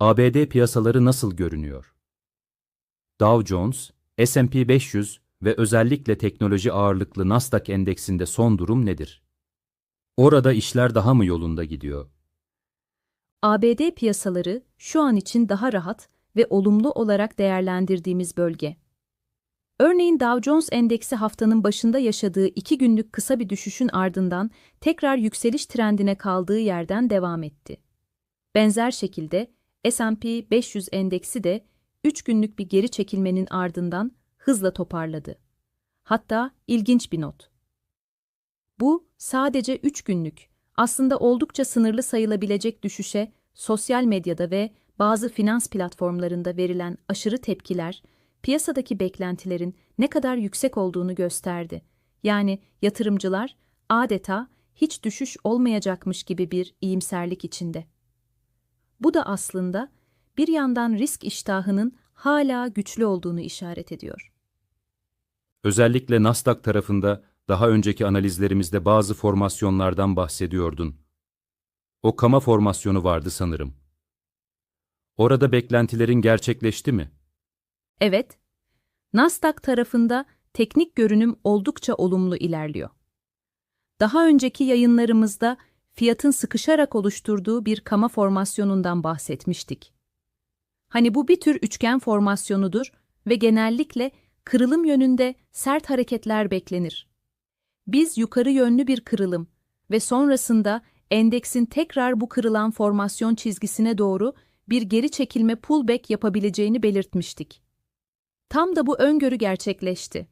ABD piyasaları nasıl görünüyor? Dow Jones, S&P 500 ve özellikle teknoloji ağırlıklı Nasdaq endeksinde son durum nedir? Orada işler daha mı yolunda gidiyor? ABD piyasaları şu an için daha rahat ve olumlu olarak değerlendirdiğimiz bölge. Örneğin Dow Jones Endeksi haftanın başında yaşadığı iki günlük kısa bir düşüşün ardından tekrar yükseliş trendine kaldığı yerden devam etti. Benzer şekilde S&P 500 endeksi de 3 günlük bir geri çekilmenin ardından hızla toparladı. Hatta ilginç bir not. Bu sadece 3 günlük, aslında oldukça sınırlı sayılabilecek düşüşe sosyal medyada ve bazı finans platformlarında verilen aşırı tepkiler, piyasadaki beklentilerin ne kadar yüksek olduğunu gösterdi. Yani yatırımcılar adeta hiç düşüş olmayacakmış gibi bir iyimserlik içinde. Bu da aslında bir yandan risk iştahının hala güçlü olduğunu işaret ediyor. Özellikle Nasdaq tarafında daha önceki analizlerimizde bazı formasyonlardan bahsediyordun. O kama formasyonu vardı sanırım. Orada beklentilerin gerçekleşti mi? Evet, Nasdaq tarafında teknik görünüm oldukça olumlu ilerliyor. Daha önceki yayınlarımızda fiyatın sıkışarak oluşturduğu bir kama formasyonundan bahsetmiştik. Hani bu bir tür üçgen formasyonudur ve genellikle kırılım yönünde sert hareketler beklenir. Biz yukarı yönlü bir kırılım ve sonrasında endeksin tekrar bu kırılan formasyon çizgisine doğru bir geri çekilme pullback yapabileceğini belirtmiştik. Tam da bu öngörü gerçekleşti.